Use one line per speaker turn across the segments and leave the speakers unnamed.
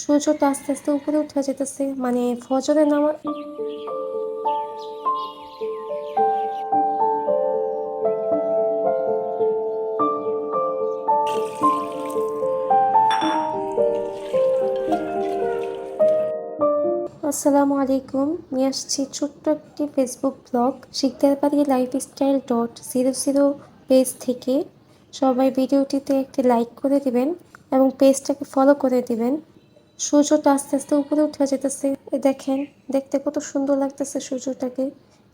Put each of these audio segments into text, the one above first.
সূর্যটা আস্তে আস্তে উপরে উঠে যেতেছে মানে ফজরের নামাজ আসসালামু আলাইকুম। নিয়ে আসছি ছোট্ট একটি ফেসবুক ব্লগ শিখতে পারি lifestyle dot zero zero page থেকে। সবাই ভিডিওটিতে একটি লাইক করে দিবেন এবং পেজটাকে ফলো করে দিবেন। সূর্যটা আস্তে আস্তে উপরে উঠে যেতেছে এ দেখেন, দেখতে কত সুন্দর লাগতেছে সূর্যটাকে।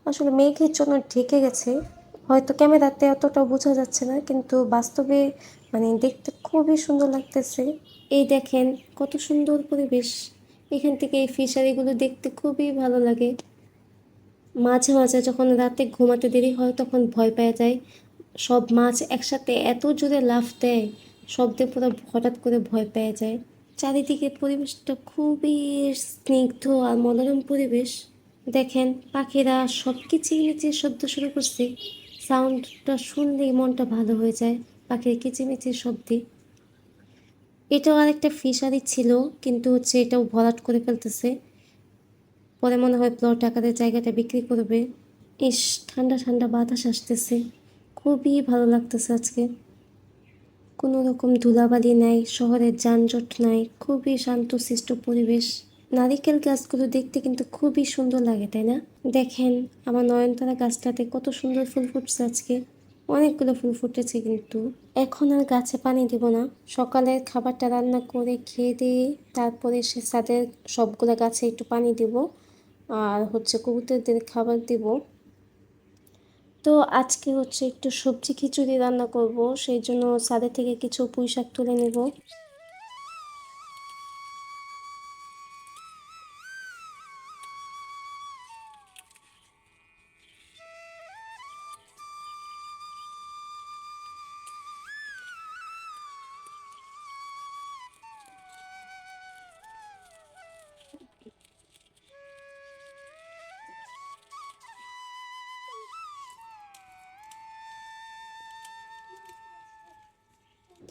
আসলে মেঘের জন্য ঢেকে গেছে। হয়তো ক্যামেরাতে অতটা বোঝা যাচ্ছে না, কিন্তু বাস্তবে মানে দেখতে খুবই সুন্দর লাগতেছে। এই দেখেন, কত সুন্দর পরিবেশ। এখান থেকে এই ফিশারিগুলো দেখতে খুবই ভালো লাগে। মাঝে মাঝে যখন রাতে ঘুমাতে দেরি হয়, তখন ভয় পেয়ে যায়। সব মাছ একসাথে এত জোরে লাফ দেয়, শব্দে পুরো হঠাৎ করে ভয় পেয়ে যায়। চারিদিকে পরিবেশটা খুবই স্নিগ্ধ আর মনোরম পরিবেশ। দেখেন, পাখিরা সব কিচিমিচির শব্দ শুরু করছে। সাউন্ডটা শুনলেই মনটা ভালো হয়ে যায় পাখির কিচিমিচির শব্দে। এটাও আরেকটা ফিশারি ছিল, কিন্তু হচ্ছে এটাও ভরাট করে ফেলতেছে। পরে মনে হয় প্লট আকারের জায়গাটা বিক্রি করবে। ইস, ঠান্ডা ঠান্ডা বাতাস আসতেছে। খুবই ভালো লাগতেছে আজকে। কোনো রকম ধুলাবালি নাই, শহরের যানজট নাই, খুবই শান্ত শান্তশিষ্ট পরিবেশ। নারিকেল গাছগুলো দেখতে কিন্তু খুবই সুন্দর লাগে, তাই না? দেখেন, আমার নয়নতারা গাছটাতে কত সুন্দর ফুল ফুটছে আজকে। অনেকগুলো ফুল ফুটেছে কিন্তু। এখন আর গাছে পানি দিব না। সকালের খাবারটা রান্না করে খেয়ে দিয়ে তারপরে সে ছাদের সবগুলো গাছে একটু পানি দিব। আর হচ্ছে কবুতরদের খাবার দিব। তো আজকে হচ্ছে একটু সবজি খিচুড়ি রান্না করব, সেই জন্য সাদের থেকে কিছু পুঁই শাক তুলে নেব।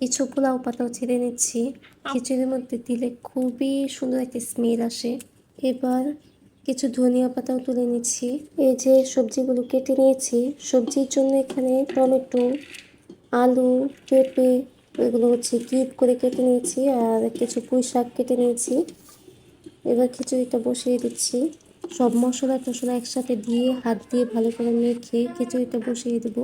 কিছু পোলাও পাতাও ছেড়ে নিচ্ছি। খিচুড়ির মধ্যে দিলে খুবই সুন্দর একটা স্মেল আসে। এবার কিছু ধনিয়া পাতাও তুলে নিচ্ছি। এই যে সবজিগুলো কেটে নিয়েছি, সবজির জন্য এখানে টমেটো, আলু, পেঁপে, এগুলো হচ্ছে কিপ করে কেটে নিয়েছি আর কিছু পুঁই শাক কেটে নিয়েছি। এবার খিচুড়িটা বসিয়ে দিচ্ছি। সব মশলা টশলা একসাথে দিয়ে হাত দিয়ে ভালো করে মেখে খিচুড়িটা বসিয়ে দেবো।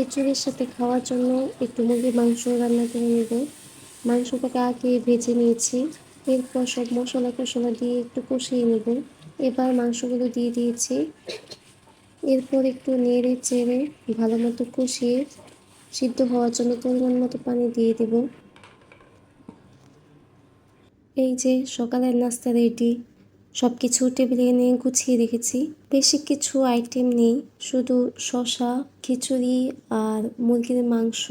খিচুড়ির সাথে খাওয়ার জন্য একটু মুরগির মাংস রান্না করে নেব। মাংসটাকে আগে ভেজে নিয়েছি। এরপর সব মশলা টশলা দিয়ে একটু কষিয়ে নেব। এবার মাংসগুলো দিয়ে দিয়েছি। এরপর একটু নেড়ে চেড়ে ভালো মতো কষিয়ে সিদ্ধ হওয়ার জন্য পরিমাণ মতো পানি দিয়ে দেব। এই যে সকালের নাস্তা রেডি। সব কিছু টেবিলে এনে গুছিয়ে রেখেছি। বেশি কিছু আইটেম নেই, শুধু শশা খিচুড়ি আর মুরগির মাংস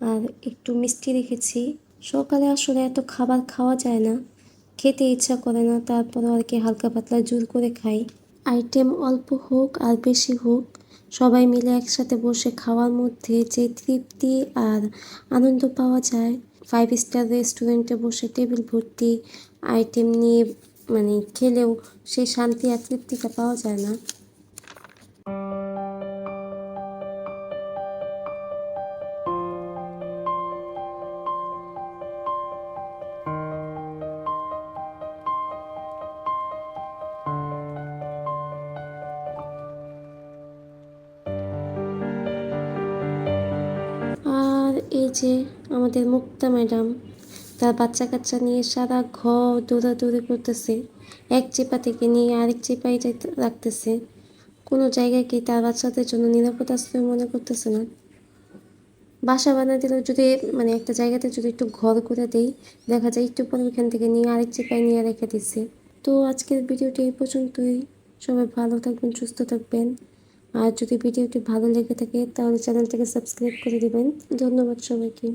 আর একটু মিষ্টি রেখেছি। সকালে আসলে এত খাবার খাওয়া যায় না, খেতে ইচ্ছা করে না তারপরে আর কি হালকা পাতলা জোর করে খাই। আইটেম অল্প হোক আর বেশি হোক, সবাই মিলে একসাথে বসে খাওয়ার মধ্যে যে তৃপ্তি আর আনন্দ পাওয়া যায়। ফাইভ স্টার রেস্টুরেন্টে বসে টেবিল ভর্তি আইটেম নিয়ে মানে খেলেও সেই শান্তি আর তৃপ্তিটা পাওয়া যায় না। আর এই যে আমাদের মুক্তা ম্যাডাম তার বাচ্চা কাচ্চা নিয়ে সারা ঘর দৌড়াদৌড়ি করতেছে। এক চেপা থেকে নিয়ে আরেক চেপাই যাইতে রাখতেছে। কোনো জায়গায় কি তার বাচ্চাদের জন্য নিরাপদ আশ্রয় মনে করতেছে না। বাসা বানা দিলেও যদি মানে একটা জায়গাতে যদি একটু ঘর করে দেই, দেখা যায় একটু পরে ওইখান থেকে নিয়ে আরেক চেপায় নিয়ে রেখে দিচ্ছে তো আজকের ভিডিওটি এই পর্যন্তই। সবাই ভালো থাকবেন, সুস্থ থাকবেন। আর যদি ভিডিওটি ভালো লেগে থাকে, তাহলে চ্যানেলটাকে সাবস্ক্রাইব করে দেবেন। ধন্যবাদ সবাইকে।